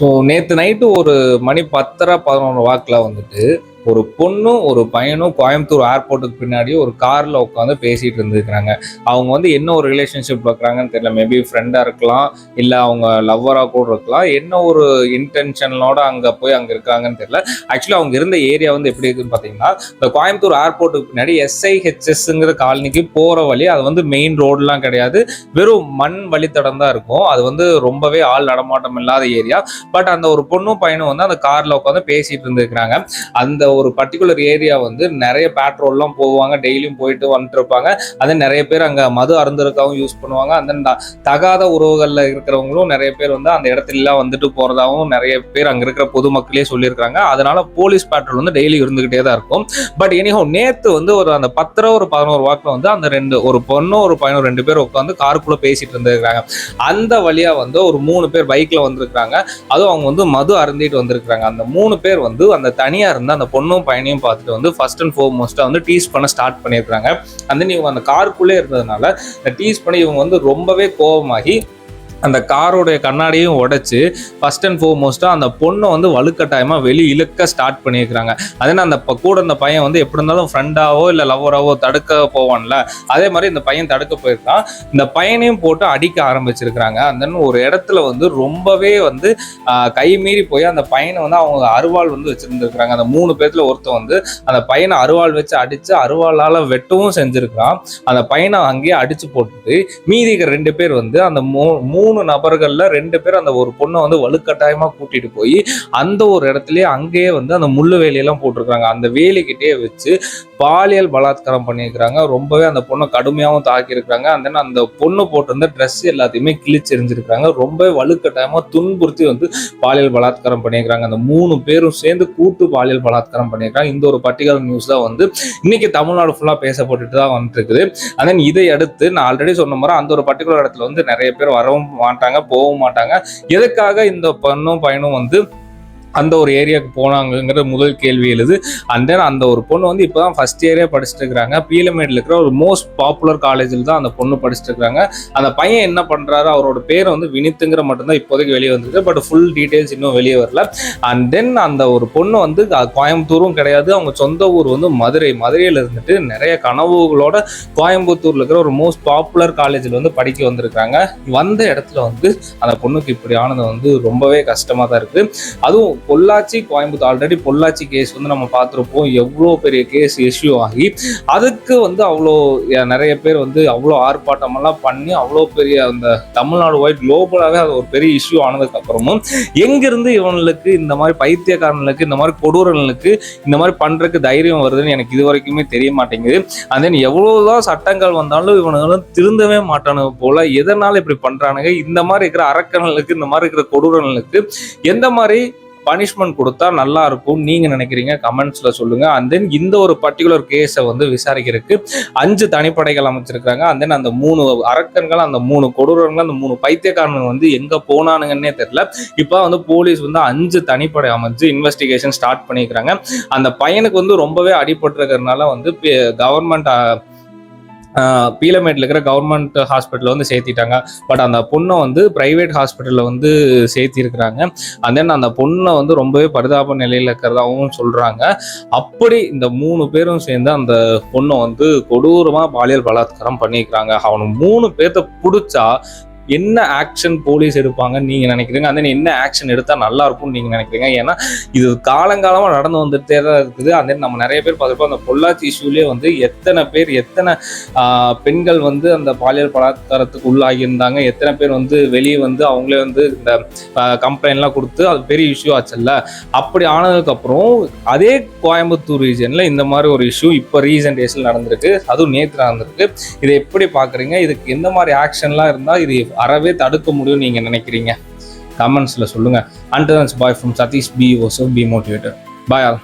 So நேற்று night ஒரு மணி பத்தரை பதினொன்று வாக்கில் வந்துட்டு ஒரு பொண்ணும் ஒரு பையனும் கோயம்புத்தூர் ஏர்போர்ட்டுக்கு பின்னாடி ஒரு காரில் உட்காந்து பேசிட்டு இருந்துருக்காங்க அவங்க வந்து என்ன ஒரு ரிலேஷன்ஷிப் பார்க்குறாங்கன்னு தெரியல. மேபி ஃப்ரெண்டாக இருக்கலாம் இல்லை அவங்க லவ்வராக கூட இருக்கலாம். என்ன ஒரு இன்டென்ஷனோட அங்கே போய் அங்கே இருக்காங்கன்னு தெரியல. ஆக்சுவலி அவங்க இருந்த ஏரியா வந்து எப்படி இருக்குன்னு பார்த்தீங்கன்னா இந்த கோயம்புத்தூர் ஏர்போர்ட்டுக்கு பின்னாடி எஸ்ஐஹெச்எஸ்ங்கிற காலனிக்கு போகிற வழி அது வந்து மெயின் ரோடுலாம் கிடையாது. வெறும் மண் வழித்தடம் தான் இருக்கும். அது வந்து ரொம்பவே ஆள் நடமாட்டம் இல்லாத ஏரியா பட் அந்த ஒரு பொண்ணும் பையனும் வந்து அந்த காரில் உட்காந்து பேசிட்டு இருந்திருக்கிறாங்க. அந்த ஒரு பர்டிகுலர் ஏரியா வந்து நிறைய பேட்ரோல்லாம் போவாங்க. டெய்லியும் போயிட்டு வந்துட்டு இருப்பாங்க அது நிறைய பேர் அங்கே மது அருந்திருக்காவும் யூஸ் பண்ணுவாங்க. அந்த தகாத உறவுகளில் இருக்கிறவங்களும் நிறைய பேர் வந்து அந்த இடத்துல வந்துட்டு போகிறதாவும் நிறைய பேர் அங்கே இருக்கிற பொதுமக்களே சொல்லியிருக்காங்க அதனால போலீஸ் பேட்ரோல் வந்து டெய்லி இருந்துகிட்டே தான் இருக்கும். பட் எனிஹோ நேற்று வந்து ஒரு அந்த பத்தரை ஒரு பதினோரு வாக்கில் வந்து அந்த ரெண்டு ஒரு பொண்ணும் ஒரு பையனும் ரெண்டு பேர் உட்காந்து காருக்குள்ளே பேசிட்டு இருந்திருக்காங்க அந்த வழியா வந்து ஒரு மூணு பேர் பைக்ல வந்திருக்காங்க அதுவும் அவங்க வந்து மது அருந்திட்டு வந்திருக்காங்க அந்த மூணு பேர் வந்து அந்த தனியா இருந்த அந்த பொண்ணும் பையனையும் பார்த்துட்டு வந்து ஃபர்ஸ்ட் அண்ட் ஃபோர்மோஸ்ட்டாக வந்து டீஸ் பண்ண ஸ்டார்ட் பண்ணியிருக்கிறாங்க. அந்த இவங்க அந்த காருக்குள்ளே இருந்ததுனால டீஸ் பண்ணி இவங்க வந்து ரொம்பவே கோபமாகி அந்த காரோடைய கண்ணாடியும் உடைச்சு ஃபர்ஸ்ட் அண்ட் ஃபோர்மோஸ்ட்டாக அந்த பொண்ணை வந்து வலுக்கட்டாயமாக வெளி இழுக்க ஸ்டார்ட் பண்ணியிருக்கிறாங்க. அதே அந்த ப- கூட அந்த பையன் வந்து எப்படி இருந்தாலும் ஃப்ரெண்டாவோ இல்லை லவ்வராவோ தடுக்க போவான்ல அதே மாதிரி இந்த பையன் தடுக்க போயிருக்கான். இந்த பையனையும் போட்டு அடிக்க ஆரம்பிச்சிருக்கிறாங்க. அந்த ஒரு இடத்துல வந்து ரொம்பவே வந்து கை மீறி போய் அந்த பையனை வந்து அவங்க அருவாள் வந்து வச்சிருந்துருக்காங்க அந்த மூணு பேர்த்தில் ஒருத்தன் வந்து அந்த பையனை அருவாள் வச்சு அடித்து அருவாளால் வெட்டவும் செஞ்சுருக்கிறான். அந்த பையனை அங்கேயே அடித்து போட்டுட்டு மீதி ரெண்டு பேர் வந்து அந்த மூ மூணு மூணு நபர்கள்ல ரெண்டு பேர் அந்த ஒரு பொண்ணை வந்து வலுக்கட்டாயமா கூட்டிட்டு போய் அந்த ஒரு இடத்துலயே அங்கேயே வந்து அந்த முள்ளு வேலையெல்லாம் போட்டிருக்காங்க அந்த வேலைக்கிட்டே வச்சு பாலியல் பலாத்காரம் பண்ணியிருக்கிறாங்க. ரொம்பவே அந்த பொண்ணை கடுமையாகவும் தாக்கியிருக்கிறாங்க. அந்த அந்த பொண்ணு போட்டிருந்த ட்ரெஸ் எல்லாத்தையுமே கிழிச்சு எரிஞ்சிருக்காங்க ரொம்பவே வலுக்கட்டாயமா துன்புறுத்தி வந்து பாலியல் பலாத்காரம் பண்ணியிருக்கிறாங்க. அந்த மூணு பேரும் சேர்ந்து கூட்டு பாலியல் பலாத்காரம் பண்ணியிருக்காங்க இந்த ஒரு பர்டிகுலர் நியூஸ் தான் வந்து இன்னைக்கு தமிழ்நாடு ஃபுல்லாக பேசப்பட்டுட்டு தான் வந்துட்டு இருக்குது and இதை அடுத்து நான் ஆல்ரெடி சொன்ன மாதிரி அந்த ஒரு பர்டிகுலர் இடத்துல வந்து நிறைய பேர் வரவும் மாட்டாங்க போகவும் மாட்டாங்க. எதுக்காக இந்த பொண்ணும் பையனும் வந்து அந்த ஒரு ஏரியாவுக்கு போனாங்கங்கிற முதல் கேள்வி எழுது. அண்ட் தென் அந்த ஒரு பொண்ணு வந்து இப்போ தான் ஃபர்ஸ்ட் இயரே படிச்சுட்டு இருக்கிறாங்க. பீலமேட்ல இருக்கிற ஒரு மோஸ்ட் பாப்புலர் காலேஜில் தான் அந்த பொண்ணு படிச்சுட்டு இருக்காங்க அந்த பையன் என்ன பண்ணுறாரு அவரோட பேர் வந்து வினித்துங்கிற மட்டும்தான் இப்போதைக்கு வெளியே வந்திருக்கு. பட் ஃபுல் டீட்டெயில்ஸ் இன்னும் வெளியே வரல. அண்ட் தென் அந்த ஒரு பொண்ணு வந்து கோயம்புத்தூரும் கிடையாது. அவங்க சொந்த ஊர் வந்து மதுரை. மதுரையில் இருந்துட்டு நிறைய கனவுகளோட கோயம்புத்தூரில் இருக்கிற ஒரு மோஸ்ட் பாப்புலர் காலேஜில் வந்து படிக்க வந்திருக்காங்க வந்த இடத்துல வந்து அந்த பொண்ணுக்கு இப்படி ஆனது வந்து ரொம்பவே கஷ்டமாக தான் இருக்குது அதுவும் பொள்ளாச்சி கோயம்புத்தூர். ஆல்ரெடி பொள்ளாச்சி கேஸ் வந்து நம்ம பார்த்துருப்போம். எவ்வளோ பெரிய கேஸ் இஷ்யூ ஆகி அதுக்கு வந்து அவ்வளோ நிறைய பேர் வந்து அவ்வளோ ஆர்ப்பாட்டமெல்லாம் பண்ணி அவ்வளோ பெரிய அந்த தமிழ்நாடு வைட் குளோபலாகவே அது ஒரு பெரிய இஷ்யூ ஆனதுக்கப்புறமும் எங்கேருந்து எங்கிருந்து இவனுக்கு இந்த மாதிரி பைத்தியக்காரனுக்கு இந்த மாதிரி கொடூரனுக்கு இந்த மாதிரி பண்ணுறதுக்கு தைரியம் வருதுன்னு எனக்கு இது வரைக்குமே தெரிய மாட்டேங்குது. And then எவ்வளவுதான் சட்டங்கள் வந்தாலும் இவனுங்களும் திருந்தவே மாட்டானுங்க போல். எதனால் இப்படி பண்ணுறானுங்க இந்த மாதிரி இருக்கிற அரக்கனுக்கு இந்த மாதிரி இருக்கிற கொடூரனுக்கு எந்த மாதிரி பனிஷ்மெண்ட் கொடுத்தா நல்லா இருக்கும். நீங்க நினைக்கிறீங்க கமெண்ட்ஸ்ல சொல்லுங்க. அண்ட் தென் இந்த ஒரு பர்டிகுலர் கேஸை வந்து விசாரிக்கிறதுக்கு அஞ்சு தனிப்படைகள் அமைச்சிருக்காங்க அண்ட் தென் அந்த மூணு அரக்கன்கள் அந்த மூணு கொடூரங்கள் அந்த மூணு பைத்தியக்காரனுங்க வந்து எங்க போனானுங்கன்னே தெரியல. இப்போ வந்து போலீஸ் வந்து அஞ்சு தனிப்படை அமைச்சு இன்வெஸ்டிகேஷன் ஸ்டார்ட் பண்ணிக்கிறாங்க. அந்த பையனுக்கு வந்து ரொம்பவே அடிபட்டிருக்கிறதுனால வந்து கவர்மெண்ட் பீலமேட்ல இருக்கிற கவர்மெண்ட் ஹாஸ்பிட்டலில் வந்து சேர்த்திட்டாங்க. பட் அந்த பொண்ணை வந்து பிரைவேட் ஹாஸ்பிட்டலில் வந்து சேர்த்திருக்கிறாங்க. அண்ட் தென் அந்த பொண்ணை வந்து ரொம்பவே பரிதாப நிலையில் இருக்கிறதாகவும் சொல்றாங்க. அப்படி இந்த மூணு பேரும் சேர்ந்து அந்த பொண்ணை வந்து கொடூரமாக பாலியல் பலாத்காரம் பண்ணியிருக்கிறாங்க. அவனுக்கு மூணு பேர்த்த பிடிச்சா என்ன ஆக்ஷன் போலீஸ் எடுப்பாங்கன்னு நீங்க நினைக்கிறீங்க? அந்த என்ன ஆக்ஷன் எடுத்தா நல்லா இருக்கும்னு நீங்க நினைக்கிறீங்க? ஏன்னா இது காலங்காலமா நடந்து வந்துட்டே தான் இருக்குது. அந்த நம்ம நிறைய பேர் பார்த்துருப்போம் அந்த பொள்ளாச்சி இஷ்யூலேயே வந்து எத்தனை பேர் எத்தனை பெண்கள் வந்து அந்த பாலியல் பலாத்காரத்துக்கு உள்ளாகி இருந்தாங்க. எத்தனை பேர் வந்து வெளியே வந்து அவங்களே வந்து இந்த கம்ப்ளைண்ட்லாம் கொடுத்து அது பெரிய இஷ்யூ ஆச்சுல்ல? அப்படி ஆனதுக்கப்புறம் அதே கோயம்புத்தூர் ரீஜனில் இந்த மாதிரி ஒரு இஷ்யூ இப்போ ரீசன்ட் டேஸில் நடந்திருக்கு. அதுவும் நேற்று நடந்திருக்கு. இதை எப்படி பார்க்குறீங்க? இதுக்கு எந்த மாதிரி ஆக்ஷன்லாம் இருந்தால் இது அறவே தடுக்க முடியும்னு நீங்கள் நினைக்கிறீங்க? கமெண்ட்ஸில் சொல்லுங்கள் and bye from Satish B Osho B motivator bye all